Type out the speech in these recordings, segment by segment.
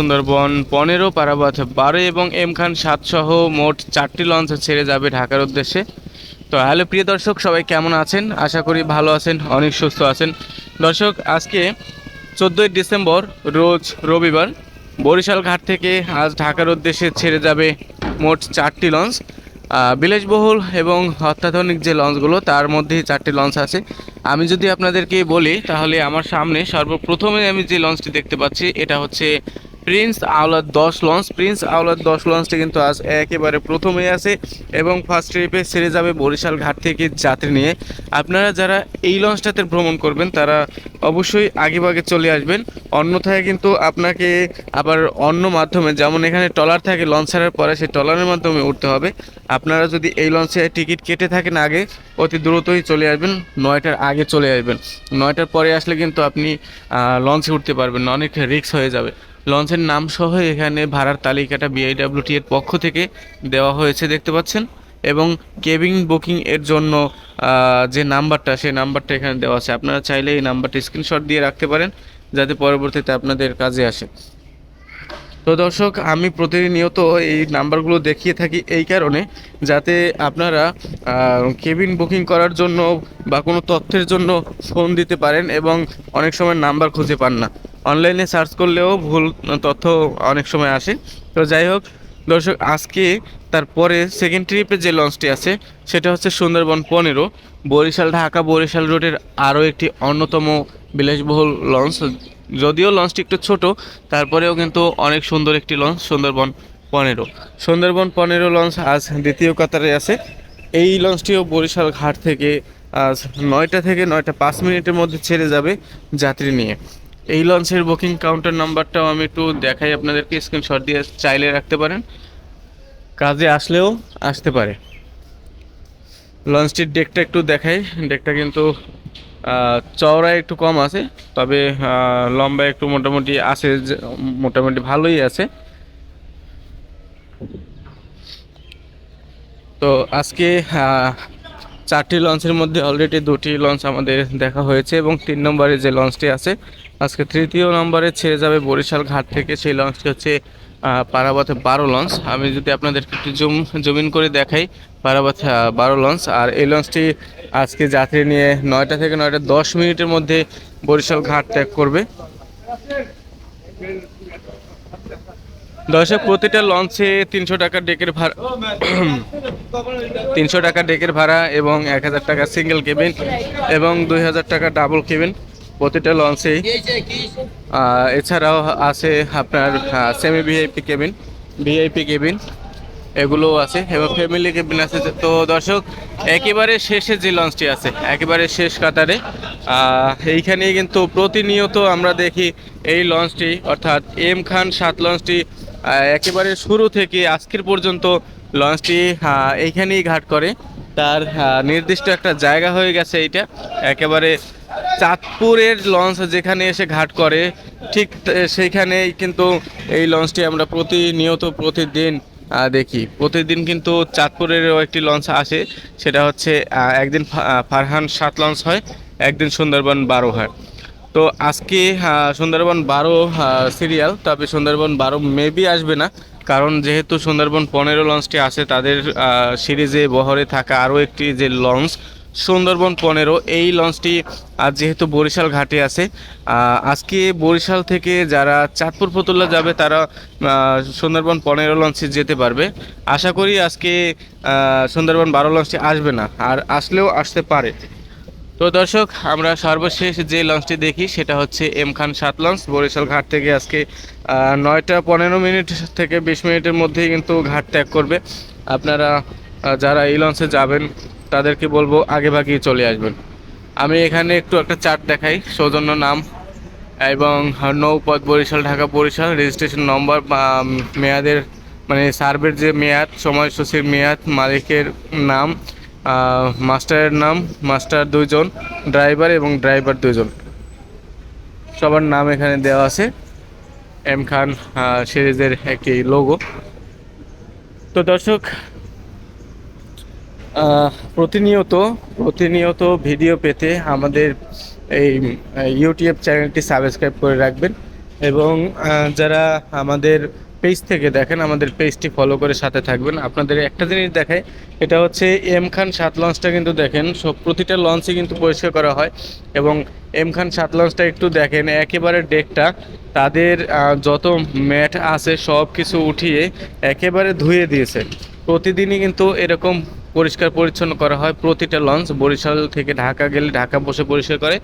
সুন্দরবন পনেরো পারাবাথ বারো এবং এম খান সাত সহ মোট চারটি লঞ্চ ছেড়ে যাবে ঢাকার উদ্দেশ্যে। তো হ্যালো, প্রিয় দর্শক, সবাই কেমন আছেন? আশা করি ভালো আছেন, অনেক সুস্থ আছেন। দর্শক, আজকে চোদ্দোই ডিসেম্বর, রোজ রবিবার, বরিশাল ঘাট থেকে আজ ঢাকার উদ্দেশ্যে ছেড়ে যাবে মোট চারটি লঞ্চ বিলাসবহুল এবং অত্যাধুনিক যে লঞ্চগুলো তার মধ্যে চারটি লঞ্চ আছে। আমি যদি আপনাদেরকে বলি, তাহলে আমার সামনে সর্বপ্রথমে আমি যে লঞ্চটি দেখতে পাচ্ছি, এটা হচ্ছে প্রিন্স আওলাদ দশ লঞ্চ প্রিন্স আওলাদ দশ লঞ্চটি কিন্তু আজ একেবারে প্রথমেই আছে এবং ফার্স্ট ট্রিপে সেরে যাবে বরিশাল ঘাট থেকে যাত্রী নিয়ে। আপনারা যারা এই লঞ্চটাতে ভ্রমণ করবেন, তারা অবশ্যই আগেভাগে চলে আসবেন। অন্যথায় কিন্তু আপনাকে আবার অন্য মাধ্যমে, যেমন এখানে টলার থাকে লঞ্চ ছাড়ার পরে, সেই টলারের মাধ্যমে উঠতে হবে। আপনারা যদি এই লঞ্চে টিকিট কেটে থাকেন আগে, অতি দ্রুতই চলে আসবেন, নয়টার আগে চলে আসবেন। নয়টার পরে আসলে কিন্তু আপনি লঞ্চে উঠতে পারবেন, অনেক রিস্ক হয়ে যাবে। লঞ্চের নাম সহ এখানে ভাড়ার তালিকাটা বিআইডাব্লিউটি এর পক্ষ থেকে দেওয়া হয়েছে, দেখতে পাচ্ছেন? এবং কেবিন বুকিং এর জন্য যে নাম্বারটা, সেই নাম্বারটা এখানে দেওয়া আছে। আপনারা চাইলে এই নাম্বারটা স্ক্রিনশট দিয়ে রাখতে পারেন, যাতে পরবর্তীতে আপনাদের কাজে আসে। তো দর্শক, আমি প্রতিনিয়ত এই নাম্বারগুলো দেখিয়ে থাকি এই কারণে, যাতে আপনারা কেবিন বুকিং করার জন্য বা কোনো তথ্যের জন্য ফোন দিতে পারেন এবং অনেক সময় নাম্বার খুঁজে পান না। অনলাইনে সার্চ করলেও ভুল তথ্য অনেক সময় আসে। তো যাই হোক, দর্শক, আজকে তারপরে সেকেন্ড ট্রিপে যে লঞ্চটি আছে, সেটা হচ্ছে সুন্দরবন পনেরো। বরিশাল, ঢাকা, বরিশাল রোডের আরও একটি অন্যতম বিলাসবহুল লঞ্চ যদিও লঞ্চটি একটু ছোট, তারপরেও কিন্তু অনেক সুন্দর একটি লঞ্চ সুন্দরবন পনেরো। সুন্দরবন পনেরো লঞ্চ আজ দ্বিতীয় কাতারে আছে। এই লঞ্চটিও বরিশাল ঘাট থেকে আজ নয়টা থেকে নয়টা পাঁচ মিনিটের মধ্যে ছেড়ে যাবে যাত্রী নিয়ে। এই লঞ্চের বুকিং কাউন্টার নাম্বারটাও আমি একটু দেখাই আপনাদেরকে স্ক্রিনশট দিয়ে চাইলে রাখতে পারেন। কাজে আসলেও আসতে পারে। লঞ্চটির ডেকটা একটু দেখাই। ডেকটা কিন্তু চওড়ায় একটু কম আছে তবে আহ, লম্বায় একটু মোটামুটি আছে মোটামুটি ভালোই আছে। তো আজকে চারটি লঞ্চের মধ্যে অলরেডি দুটি লঞ্চ আমাদের দেখা হয়েছে এবং তিন নম্বরে যে লঞ্চটি আছে আজকে তৃতীয় নম্বরে ছেড়ে যাবে বরিশাল ঘাট থেকে। সেই লঞ্চটি হচ্ছে পারাবাথে বারো লঞ্চ। আমি যদি আপনাদেরকে একটু জুম, জমিন করে দেখাই, পারাবাথে বারো লঞ্চ। আর এই লঞ্চটি আজকে যাত্রী নিয়ে নয়টা থেকে নয়টা দশ মিনিটের মধ্যে বরিশাল ঘাট ত্যাগ করবে। দর্শক, প্রতিটা লঞ্চে তিনশো টাকা ডেকের ভাড়া, তিনশো টাকা ডেকের ভাড়া এবং এক হাজার টাকা সিঙ্গেল কেবিন এবং দুই হাজার টাকা ডাবল কেবিন প্রতিটা লঞ্চেই আহ, এছাড়াও আছে আপনার semi VIP cabin VIP cabin এগুলোও আছে এবং ফ্যামিলি কেবিন আছে। তো দর্শক একেবারে শেষে যে লঞ্চটি আছে একেবারে শেষ কাতারে এইখানেই কিন্তু প্রতিনিয়ত আমরা দেখি এই লঞ্চটি অর্থাৎ এম খান সাত লঞ্চটি একেবারে শুরু থেকে আজকের পর্যন্ত লঞ্চটি এইখানেই ঘাট করে। তার নির্দিষ্ট একটা জায়গা হয়ে গেছে এইটা একেবারে চাঁদপুরের লঞ্চ যেখানে এসে ঘাট করে, ঠিক সেইখানেই কিন্তু এই লঞ্চটি আমরা প্রতিনিয়ত প্রতিদিন দেখি। প্রতিদিন কিন্তু চাঁদপুরেরও একটি লঞ্চ আসে, সেটা হচ্ছে একদিন ফারহান সাত লঞ্চ হয়, একদিন সুন্দরবন বারো হয়। তো আজকে সুন্দরবন বারো সিরিয়াল, তবে সুন্দরবন বারো মেবি আসবে না, কারণ যেহেতু সুন্দরবন পনেরো লঞ্চটি আছে তাদের সিরিজে বহরে থাকা আরও একটি যে লঞ্চ সুন্দরবন পনেরো, এই লঞ্চটি যেহেতু বরিশাল ঘাটে আছে আজকে বরিশাল থেকে যারা চাঁদপুর ফতুল্লা যাবে তারা সুন্দরবন পনেরো লঞ্চে যেতে পারবে। আশা করি আজকে সুন্দরবন বারো লঞ্চটি আসবে না, আর আসলেও আসতে পারে। তো দর্শক, আমরা সর্বশেষ যে লঞ্চটি দেখি সেটা হচ্ছে এম খান সাত লঞ্চ, বরিশাল ঘাট থেকে আজকে নয়টা পনেরো মিনিট থেকে বিশ মিনিটের মধ্যেই কিন্তু ঘাট ত্যাগ করবে। আপনারা যারা এই লঞ্চে যাবেন তাদেরকে বলব আগে ভাগেই চলে আসবেন। আমি এখানে একটু একটা চার্ট দেখাই, সৌজন্য নাম এবং নৌপথ বরিশাল, ঢাকা বরিশাল রেজিস্ট্রেশন নম্বর মেয়াদের মানে সার্ভের যে মেয়াদ, সময়সূচির মেয়াদ, মালিকের নাম মাস্টারের নাম, মাস্টার দুইজন, ড্রাইভার এবং ড্রাইভার দুইজন। সবার নাম এখানে দেওয়া আছে, এম খান সিরিজের একটি লোগো তো দর্শক প্রতিনিয়ত প্রতিনিয়ত ভিডিও পেতে আমাদের এই ইউটিউব চ্যানেলটি সাবস্ক্রাইব করে রাখবেন এবং যারা আমাদের পেজ থেকে দেখেন, আমাদের পেজটি ফলো করে সাথে থাকবেন। আপনাদের একটা জিনিস দেখায় এটা হচ্ছে এম খান সাত লঞ্চটা কিন্তু দেখেন, সব প্রতিটা লঞ্চই কিন্তু পরিষ্কার করা হয় এবং এম খান সাত লঞ্চটা একটু দেখেন, একেবারে ডেকটা, তাদের যত ম্যাট আছে সব কিছু উঠিয়ে একেবারে ধুয়ে দিয়েছে। প্রতিদিনই কিন্তু এরকম পরিষ্কার পরিচ্ছন্ন করা হয়। প্রতিটা লঞ্চ বরিশাল থেকে ঢাকা গেলে ঢাকা বসে পরিষ্কার করে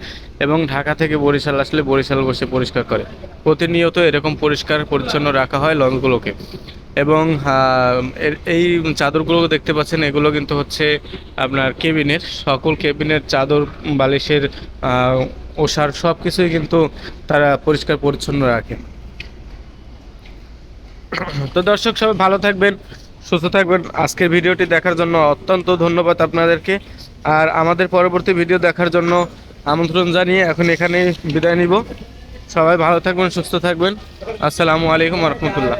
এবং ঢাকা থেকে বরিশাল আসলে বরিশাল বসে পরিষ্কার করে। প্রতিনিয়ত এরকম পরিষ্কার পরিচ্ছন্ন রাখা হয় লঞ্চগুলোকে। এবং এই চাদরগুলো দেখতে পাচ্ছেন, এগুলো কিন্তু হচ্ছে আপনার কেবিনের। সকল কেবিনের চাদর, বালিশের ওষার সব কিছুই কিন্তু তারা পরিষ্কার পরিচ্ছন্ন রাখে। তো দর্শক সবাই ভালো থাকবেন। সুস্থ থাকবেন। আজকের ভিডিওটি দেখার জন্য অত্যন্ত ধন্যবাদ আপনাদেরকে। আর আমাদের পরবর্তী ভিডিও দেখার জন্য আমন্ত্রণ জানিয়ে এখন এখানে বিদায় নিব। সবাই ভালো থাকবেন, সুস্থ থাকবেন। আসসালামু আলাইকুম রহমতুল্লাহ।